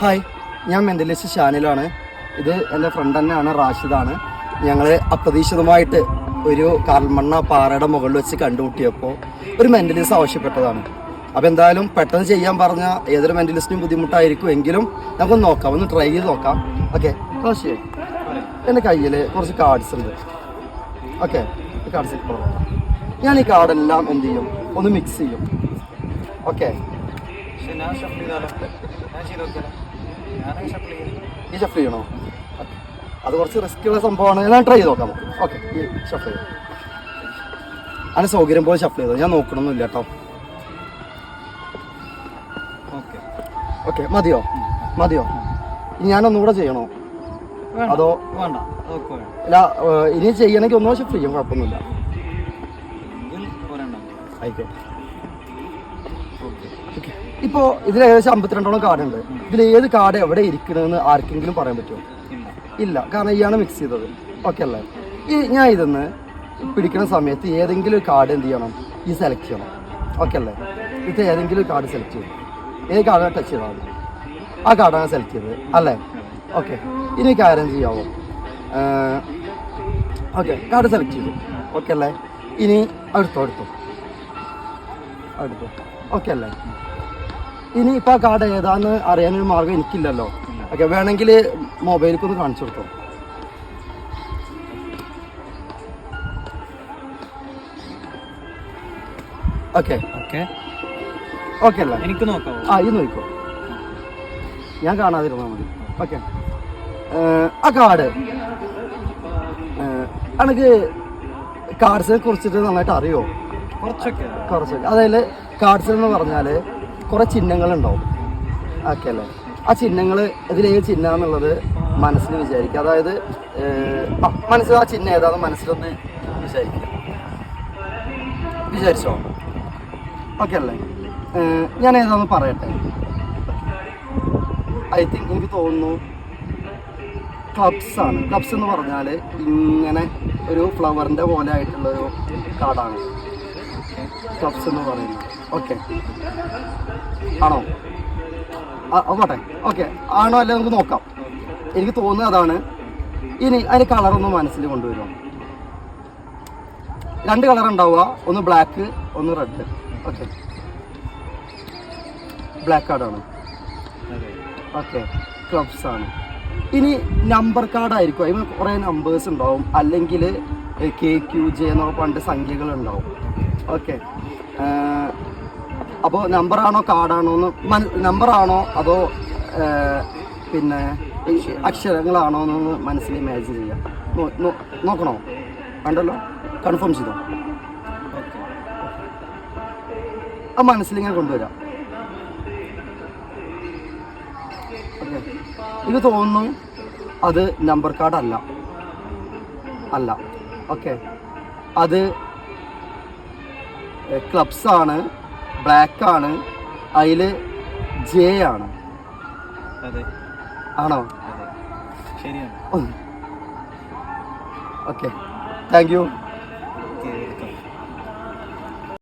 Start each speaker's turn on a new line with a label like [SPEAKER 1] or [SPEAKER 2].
[SPEAKER 1] Hi ഞാൻ mentalist ഷാനിലാണ്. ഇത് എന്റെ ഫ്രണ്ട് തന്നെയാണ് റാഷിദാണ്. ഞങ്ങൾ അപ്രതീക്ഷിതമായിട്ട് ഒരു കാൽമണ്ണ പാറയുടെ മുകളിൽ വെച്ച് കണ്ടുമുട്ടിയപ്പോൾ ഒരു മെന്റലിസ്റ്റ് ആവശ്യപ്പെട്ടതാണ്. അപ്പോൾ എന്തായാലും പെട്ടെന്ന് ചെയ്യാൻ പറഞ്ഞ ഏതൊരു മെന്റലിസ്റ്റിനും ബുദ്ധിമുട്ടായിരിക്കും എങ്കിലും നമുക്കൊന്ന് നോക്കാം ഒന്ന് ട്രൈ ചെയ്ത് നോക്കാം. ഓക്കെ റാഷിയെ എന്റെ കയ്യിൽ കുറച്ച് കാർഡ്സ് ഉണ്ട്. ഓക്കെ കാർഡ്സ് ഞാൻ ഈ കാർഡെല്ലാം എന്ത് ചെയ്യും? ഒന്ന് മിക്സ് ചെയ്യും. ഓക്കെ
[SPEAKER 2] ഞാൻ ചെയ്ത് ഷഫിൾ
[SPEAKER 1] ഈ ഷഫിൾ ചെയ്യണോ. അത് കുറച്ച് റിസ്ക് ഉള്ള സംഭവമാണ്. ഞാൻ ട്രൈ ചെയ്ത് നോക്കാം നമുക്ക്. ഓക്കെ ഈ ഷഫിൾ ചെയ്തു അതിന് സൗകര്യം പോലെ ഷഫിൾ ചെയ്തോ? ഞാൻ നോക്കണമെന്നില്ല കേട്ടോ.
[SPEAKER 2] ഓക്കെ
[SPEAKER 1] ഓക്കെ മതിയോ? മതിയോ? ഞാനൊന്നുകൂടെ ചെയ്യണോ? അതോ?
[SPEAKER 2] വേണ്ട.
[SPEAKER 1] അല്ല ഇനി ചെയ്യണമെങ്കിൽ ഒന്നോ ഷിഫ്റ്റ് ചെയ്യും. കുഴപ്പമൊന്നുമില്ല. ആയിക്കോട്ടെ. ഇപ്പോൾ ഇതിൽ ഏകദേശം അമ്പത്തിരണ്ടോളം കാർഡ് ഉണ്ട്. ഇതിൽ ഏത് കാർഡ് എവിടെ ഇരിക്കണമെന്ന് ആർക്കെങ്കിലും പറയാൻ പറ്റുമോ?
[SPEAKER 2] ഇല്ല.
[SPEAKER 1] കാരണം ഇയാണ് മിക്സ് ചെയ്തത്. ഓക്കെ അല്ലേ? ഈ ഞാൻ ഇതെന്ന് പിടിക്കുന്ന സമയത്ത് ഏതെങ്കിലും ഒരു കാർഡ് എന്ത് ചെയ്യണം? ഈ സെലക്ട് ചെയ്യണം. ഓക്കെ അല്ലേ? ഇത് ഏതെങ്കിലും ഒരു കാർഡ് സെലക്ട് ചെയ്യും ഏത് കാർഡാണ് ടച്ച് ചെയ്താൽ മതി ആ കാർഡാണ് സെലക്ട് ചെയ്തത്. അല്ലേ? ഓക്കെ ഇനി കാര്യം ചെയ്യാവോ? ഓക്കെ കാർഡ് സെലക്ട് ചെയ്തു. ഓക്കെ അല്ലേ? ഇനി അടുത്തോ അടുത്തോ? അടുത്തോ. ഓക്കെ അല്ലേ? ഇനി ഇപ്പൊ ആ കാർഡ് ഏതാന്ന് അറിയാനൊരു മാർഗം എനിക്കില്ലല്ലോ. ഓക്കെ വേണമെങ്കിൽ മൊബൈലിലേക്ക് ഒന്ന് കാണിച്ചു കൊടുത്തോ? ഓക്കെ.
[SPEAKER 2] ഓക്കെ.
[SPEAKER 1] ഓക്കെ അല്ലേ?
[SPEAKER 2] എനിക്ക് നോക്കാം
[SPEAKER 1] ആ ഇത് നോക്കോ ഞാൻ കാണാതിരുന്നാൽ മതി. ഓക്കെ. ആ കാർഡ്. എനിക്ക് കാർഡ്സിനെ കുറിച്ചിട്ട് നന്നായിട്ട് അറിയോ?
[SPEAKER 2] കുറച്ചൊക്കെ.
[SPEAKER 1] കുറച്ചൊക്കെ. അതായത് കാർഡ്സ് എന്ന് പറഞ്ഞാൽ കുറേ ചിഹ്നങ്ങളുണ്ടാവും. ഓക്കെ അല്ലേ? ആ ചിഹ്നങ്ങൾ ഇതിലേ ചിഹ്നം എന്നുള്ളത് മനസ്സിൽ വിചാരിക്കുക. അതായത് മനസ്സിൽ ആ ചിഹ്നം ഏതാണെന്ന് മനസ്സിലൊന്ന് വിചാരിക്കുക. വിചാരിച്ചോ? ഓക്കെ അല്ലേ? ഞാൻ ഏതാന്ന് പറയട്ടെ. ഐ തിങ്ക് എനിക്ക് തോന്നുന്നു ക്ലബ്സ് ആണ്. ക്ലബ്സ് എന്ന് പറഞ്ഞാൽ ഇങ്ങനെ ഒരു ഫ്ലവറിന്റെ പോലെ ആയിട്ടുള്ളൊരു കാർഡാണ്. ക്ലബ്സ് എന്ന് പറയുന്നത്. ഓക്കെ ആണോ? പോട്ടെ ഓക്കെ ആണോ അല്ലേ നമുക്ക് നോക്കാം. എനിക്ക് തോന്നുന്നത് അതാണ്. ഇനി അതിന് കളറൊന്ന് മനസ്സിൽ കൊണ്ടുവരുമോ? രണ്ട് കളർ ഉണ്ടാവുക. ഒന്ന് ബ്ലാക്ക് ഒന്ന് റെഡ് ഓക്കെ ബ്ലാക്ക് കാർഡാണ് ഓക്കെ ക്ലബ്സ് ആണ്. ഇനി നമ്പർ കാർഡായിരിക്കും അതിന് കുറേ നമ്പേഴ്സ് ഉണ്ടാവും. അല്ലെങ്കിൽ കെ ക്യു ജെ എന്നൊക്കെ പണ്ട് സംഖ്യകൾ ഉണ്ടാവും. ഓക്കെ. അപ്പോൾ നമ്പറാണോ കാർഡാണോ എന്ന് നമ്പറാണോ അതോ പിന്നെ അക്ഷരങ്ങളാണോ എന്നൊന്ന് മനസ്സിൽ ഇമാജിൻ ചെയ്യാം. നോക്കണോ? വേണ്ടല്ലോ കൺഫേം ചെയ്തോ? ആ മനസ്സിലിങ്ങനെ കൊണ്ടുവരാം. ഓക്കെ. ഇത് തോന്നുന്നു അത് നമ്പർ കാർഡ് അല്ല. അല്ല. ഓക്കെ. അത് ക്ലബ്സ് ആണ് ബ്ലാക്ക് ആണ് അതിൽ ജെ ആണ്.
[SPEAKER 2] അതെ.
[SPEAKER 1] ആണോ?
[SPEAKER 2] ശരിയാണ്.
[SPEAKER 1] ഓക്കെ. Thank you.